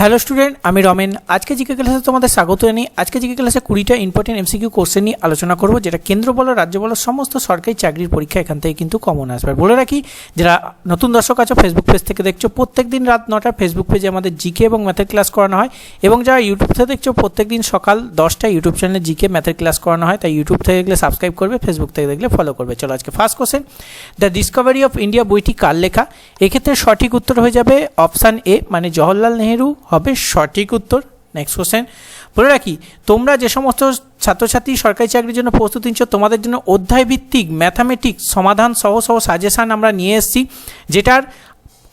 Hello student আমি রমেন। আজকে GK ক্লাসে তোমাদের স্বাগত জানাই আজকে জিকে ক্লাসে কুড়িটা ইম্পর্টেন্ট এমসিকিউ কোশ্চেন নিয়ে আলোচনা করব, যেটা কেন্দ্র বলো, রাজ্য বলো, সমস্ত সরকারি চাকরির পরীক্ষা এখান থেকে কিন্তু কমন আসবে। বলে রাখি, যারা নতুন দর্শক আছো ফেসবুক পেজ থেকে দেখছ প্রত্যেক দিন রাত নটা ফেসবুক পেজে আমাদের জিকে এবং ম্যাথের ক্লাস করানো হয়। এবং যারা ইউটিউব থেকে দেখছ প্রত্যেক দিন সকাল দশটায় ইউটিউব চ্যানেলে জিকে ম্যাথের ক্লাস করানো হয়। তাই ইউটিউব থেকে দেখলে সাবস্ক্রাইব করবে ফেসবুক থেকে দেখলে ফলো করবে। চলো আজকে first question the discovery of India বইটি কার লেখা? এক্ষেত্রে সঠিক উত্তর হয়ে যাবে অপশান এ মানে জওহরলাল নেহেরু হবে সঠিক উত্তর? নেক্সট কোশ্চেন বলে রাখি, তোমরা যে সমস্ত ছাত্রছাত্রী সরকারি চাকরির জন্য প্রস্তুতি নিচ্ছ, তোমাদের জন্য অধ্যায় ভিত্তিক ম্যাথামেটিক্স সমাধান সহ সহ সাজেশান আমরা নিয়ে এসেছি, যেটার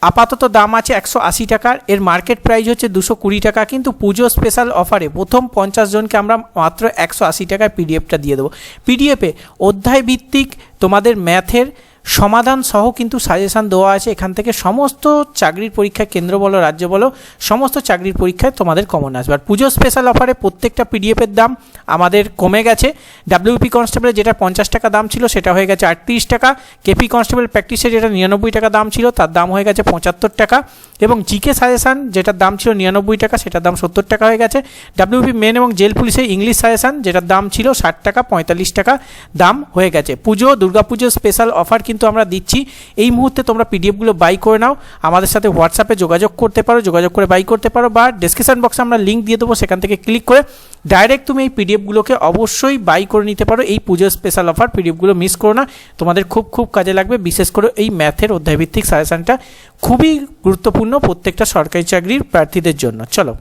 আপাতত দাম আছে একশো আশি টাকার এর মার্কেট প্রাইস হচ্ছে দুশো কুড়ি টাকা, কিন্তু পুজো স্পেশাল অফারে প্রথম পঞ্চাশ জনকে আমরা মাত্র একশো আশি টাকায় পিডিএফটা দিয়ে দেবো। পিডিএফে অধ্যায় ভিত্তিক তোমাদের ম্যাথের সমাধান সহ কিন্তু সাজেশান দেওয়া আছে। এখান থেকে সমস্ত চাকরির পরীক্ষা কেন্দ্র বলো, রাজ্য বলো, সমস্ত চাকরির পরীক্ষায় তোমাদের কমন আসবে। আর পুজো স্পেশাল অফারে প্রত্যেকটা পিডিএফের দাম আমাদের কমে গেছে। ডাব্লিউপি কনস্টেবলের যেটা পঞ্চাশ টাকা দাম ছিল, সেটা হয়ে গেছে আটত্রিশ টাকা। কেপি কনস্টেবল প্র্যাকটিসে যেটা নিরানব্বই টাকা দাম ছিল, তার দাম হয়ে গেছে পঁচাত্তর টাকা। এবং জিকে সাজেশান যেটার দাম ছিল নিরানব্বই টাকা, সেটার দাম সত্তর টাকা হয়ে গেছে। ডাব্লিউপি মেন এবং জেল পুলিশের ইংলিশ সাজেশান যেটার দাম ছিল ষাট টাকা, পঁয়তাল্লিশ টাকা দাম হয়ে গেছে। পুজো, দুর্গাপুজো স্পেশাল অফার কিন্তু আমরা দিচ্ছি। এই মুহূর্তে তোমরা পিডিএফগুলো বাই করে নাও। আমাদের সাথে হোয়াটসঅ্যাপে যোগাযোগ করতে পারো, যোগাযোগ করে বাই করতে পারো বা ডিসক্রিপশন বক্সে আমরা লিঙ্ক দিয়ে দেবো, সেখান থেকে ক্লিক করে ডাইরেক্ট তুমি এই পিডিএফগুলোকে অবশ্যই বাই করে নিতে পারো। এই পুজোর স্পেশাল অফার পিডিএফগুলো মিস করো না। তোমাদের খুব খুব কাজে লাগবে। বিশেষ করে এই ম্যাথের অধ্যায়ভিত্তিক সাজেশনটা খুবই গুরুত্বপূর্ণ প্রত্যেকটা সরকারি চাকরির প্রার্থীদের জন্য। চলো।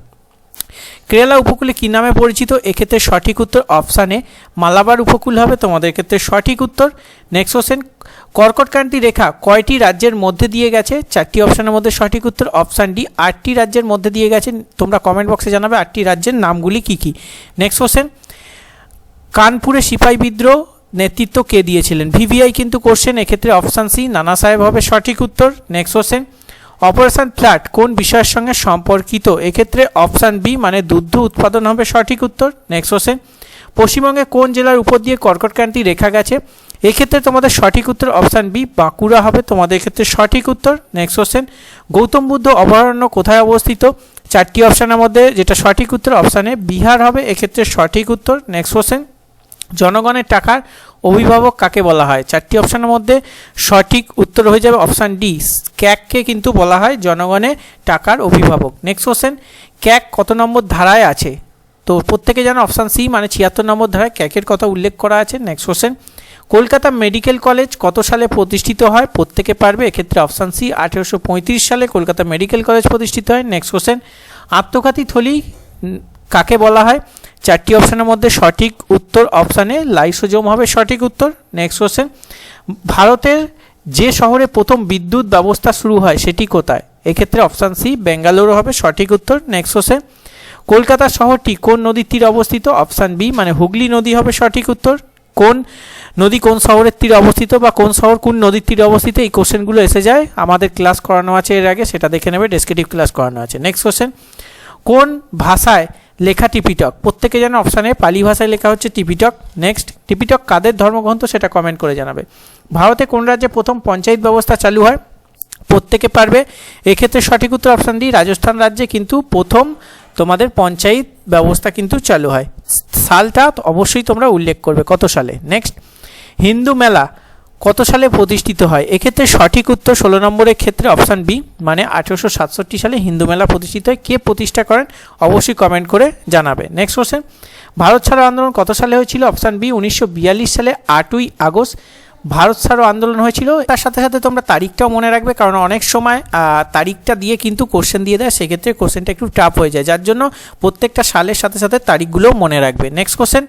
কেরালা উপকূলে কী নামে পরিচিত? এক্ষেত্রে সঠিক উত্তর অপশানে মালাবার উপকূল হবে তোমাদের ক্ষেত্রে সঠিক উত্তর। নেক্সট কোশ্চেন কর্কটক্রান্তি রেখা কয়টি রাজ্যের মধ্যে দিয়ে গেছে? চারটি অপশানের মধ্যে সঠিক উত্তর অপশান ডি আটটি রাজ্যের মধ্যে দিয়ে গেছে। তোমরা কমেন্ট বক্সে জানাবে আটটি রাজ্যের নামগুলি কী কী। নেক্সট কোশ্চেন কানপুরে সিপাহী বিদ্রোহ নেতৃত্ব কে দিয়েছিলেন? ভিভিআই কিন্তু কোশ্চেন এক্ষেত্রে অপশান সি নানা সাহেব হবে সঠিক উত্তর। নেক্সট কোশ্চেন অপারেশন ফ্ল্যাট কোন বিষয়ের সঙ্গে সম্পর্কিত? এক্ষেত্রে অপশান বি মানে দুগ্ধ উৎপাদন হবে সঠিক উত্তর। নেক্সট কোশ্চেন পশ্চিমবঙ্গে কোন জেলার উপর দিয়ে কর্কটক্রান্তি রেখা গেছে? এক্ষেত্রে তোমাদের সঠিক উত্তর অপশান বি, বাঁকুড়া হবে। তোমাদের ক্ষেত্রে সঠিক উত্তর। নেক্সট কোশ্চেন গৌতম বুদ্ধ অভয়ারণ্য কোথায় অবস্থিত? চারটি অপশানের মধ্যে যেটা সঠিক উত্তর অপশানে বিহার হবে। এক্ষেত্রে সঠিক উত্তর। নেক্সট কোশ্চেন জনগণের টাকার অভিভাবক কাকে বলা হয়? চারটি অপশানের মধ্যে সঠিক উত্তর হয়ে যাবে অপশান ডি ক্যাককে কিন্তু বলা হয় জনগণের টাকার অভিভাবক। নেক্সট কোশ্চেন ক্যাক কত নম্বর ধারায় আছে? তো প্রত্যেকে জানো অপশান সি মানে ছিয়াত্তর নম্বর ধারায় ক্যাকের কথা উল্লেখ করা আছে। Next question Kolkata medical college কত সালে প্রতিষ্ঠিত হয়? প্রত্যেকে পারবে, এক্ষেত্রে অপশান সি আঠেরোশো পঁয়ত্রিশ সালে কলকাতা মেডিকেল কলেজ প্রতিষ্ঠিত হয়। নেক্সট কোশ্চেন আত্মঘাতী থলি কাকে বলা হয়? চারটি অপশানের মধ্যে সঠিক উত্তর অপশানে লাইসোজোম হবে সঠিক উত্তর। নেক্সট কোশ্চেন ভারতের যে শহরে প্রথম বিদ্যুৎ ব্যবস্থা শুরু হয় সেটি কোথায়? এক্ষেত্রে অপশান সি বেঙ্গালুরু হবে সঠিক উত্তর নেক্সট কোশ্চেন কলকাতা শহরটি কোন নদীর তীরে অবস্থিত? অপশান বি মানে হুগলি নদী হবে সঠিক উত্তর। কোন নদী কোন শহরের তীরে অবস্থিত বা কোন শহর কোন নদীর তীরে অবস্থিত? এই কোশ্চেনগুলো এসে যায়। আমাদের ক্লাস করানো আছে এর আগে, সেটা দেখে নেবে ডেসক্রিপটিভ ক্লাস করানো আছে। নেক্সট কোশ্চেন কোন ভাষায় লেখা টিপিটক। প্রত্যেকে যেন অপশানে পালি ভাষায় লেখা হচ্ছে টিপিটক। নেক্সট টিপিটক কাদের ধর্মগ্রন্থ সেটা কমেন্ট করে জানাবে। ভারতে কোন রাজ্যে প্রথম পঞ্চায়েত ব্যবস্থা চালু হয়? প্রত্যেকে পারবে। এক্ষেত্রে সঠিক উত্তর অপশান ডি রাজস্থান রাজ্যে কিন্তু প্রথম তোমাদের পঞ্চায়েত ব্যবস্থা কিন্তু চালু হয়। সালটা অবশ্যই তোমরা উল্লেখ করবে কত সালে। নেক্সট হিন্দু মেলা। কত সালে প্রতিষ্ঠিত হয়? এক্ষেত্রে সঠিক উত্তর ষোলো নম্বরের ক্ষেত্রে অপশান বি মানে আঠেরোশো সাতষট্টি সালে হিন্দু মেলা প্রতিষ্ঠিত হয়। কে প্রতিষ্ঠা করেন? অবশ্যই কমেন্ট করে জানাবে। নেক্সট কোশ্চেন ভারত ছাড়ো আন্দোলন কত সালে হয়েছিল? অপশান বি, উনিশশো বিয়াল্লিশ সালে আটই আগস্ট। ভারত ছাড়ো আন্দোলন হয়েছিল, তার সাথে সাথে তোমরা তারিখটাও মনে রাখবে, কারণ অনেক সময় তারিখটা দিয়ে কিন্তু কোশ্চেন দিয়ে দেয়, সেক্ষেত্রে কোশ্চেনটা একটু টাফ হয়ে যায়, যার জন্য প্রত্যেকটা সালের সাথে সাথে তারিখগুলোও মনে রাখবে। নেক্সট কোশ্চেন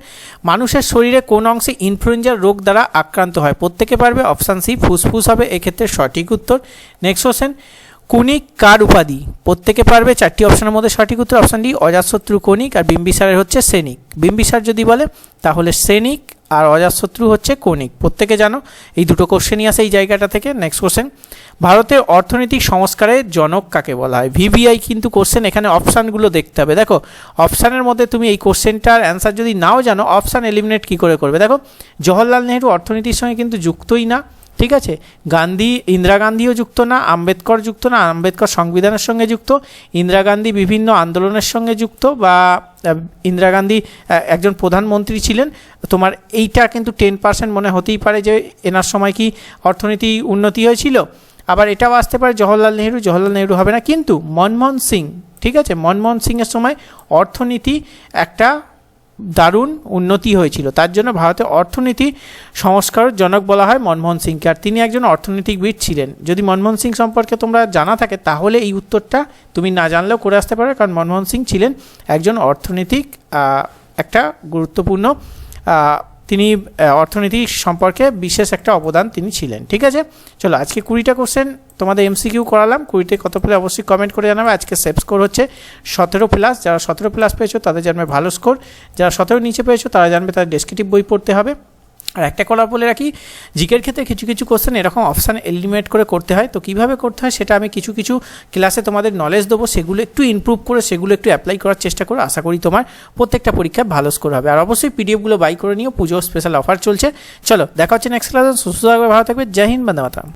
মানুষের শরীরে কোন অংশে ইনফ্লুয়েঞ্জার রোগ দ্বারা আক্রান্ত হয়? প্রত্যেকে পারবে অপশান সি ফুসফুস হবে, এক্ষেত্রে সঠিক উত্তর। নেক্সট কোশ্চেন কুনিক কার উপাধি? প্রত্যেকে পারবে, চারটি অপশনের মধ্যে সঠিক উত্তর অপশান ডি অজাশত্রু কণিক আর বিম্বিসারের হচ্ছে সেনিক বিম্বিসার যদি বলে, তাহলে সেনিক আর অজাতশত্রু হচ্ছে কৌণিক। প্রত্যেকে জানো, এই দুটো কোশ্চেনই আসে এই জায়গাটা থেকে। নেক্সট কোশ্চেন ভারতের অর্থনৈতিক সংস্কারের জনক কাকে বলা হয়? ভিভিআই কিন্তু কোশ্চেন এখানে অপশানগুলো দেখতে হবে। দেখো অপশানের মধ্যে তুমি এই কোশ্চেনটার অ্যান্সার যদি নাও জানো অপশান এলিমিনেট কী করে করবে? দেখো, জওহরলাল নেহরু অর্থনীতির সঙ্গে কিন্তু যুক্তই না। ঠিক আছে? গান্ধী, ইন্দিরা গান্ধীও যুক্ত না, আম্বেদকর যুক্ত না, আম্বেদকর সংবিধানের সঙ্গে যুক্ত, ইন্দিরা গান্ধী বিভিন্ন আন্দোলনের সঙ্গে যুক্ত বা ইন্দিরা গান্ধী একজন প্রধানমন্ত্রী ছিলেন। তোমার এইটা কিন্তু টেন পার্সেন্ট মনে হতেই পারে যে এনার সময় কি অর্থনীতি উন্নতি হয়েছিল। আবার এটাও আসতে পারে জওহরলাল নেহরু জওহরলাল নেহরু হবে না। কিন্তু মনমোহন সিং, ঠিক আছে? মনমোহন সিংয়ের সময় অর্থনীতি একটা দারুণ উন্নতি হয়েছিল। তার জন্য ভারতে অর্থনীতি সংস্কার জনক বলা হয় মনমোহন সিংকে। আর তিনি একজন অর্থনীতিবিদ ছিলেন। যদি মনমোহন সিং সম্পর্কে তোমরা জানা থাকে, তাহলে এই উত্তরটা তুমি না জানলেও করে আসতে পারো, কারণ মনমোহন সিং ছিলেন একজন অর্থনীতিক একটা গুরুত্বপূর্ণ তিনি অর্থনীতি সম্পর্কে বিশেষ একটা অবদান তিনি ছিলেন। ঠিক আছে? চলো, আজকে কুড়িটা কোশ্চেন তোমাদের এমসিকিউ করালাম। কুড়িতে কত পেলে অবশ্যই কমেন্ট করে জানাবে। আজকে সেফ স্কোর হচ্ছে সতেরো প্লাস যারা সতেরো প্লাস পেয়েছ, তাদের জানবে ভালো স্কোর যারা সতেরো নিচে পেয়েছ, তারা জানবে তাদের ডেসক্রিপটিভ বই পড়তে হবে। আর একটা কলার বলে রাখি, জিকের ক্ষেত্রে কিছু কিছু কোশ্চেন এরকম অপশান এলিমিনেট করে করতে হয়। তো কীভাবে করতে হয় সেটা আমি কিছু কিছু ক্লাসে তোমাদের নলেজ দেবো, সেগুলো একটু ইমপ্রুভ করে, সেগুলো একটু অ্যাপ্লাই করার চেষ্টা করো। আশা করি তোমার প্রত্যেকটা পরীক্ষায় ভালো স্কোর হবে। আর অবশ্যই পিডিএফগুলো বাই করে নিও, পুজো স্পেশাল অফার চলছে। চলো, দেখা হচ্ছে নেক্সট ক্লাসে সুস্থ থাকবে, ভালো থাকবে। জয় হিন্দ, বন্দে মাতরম।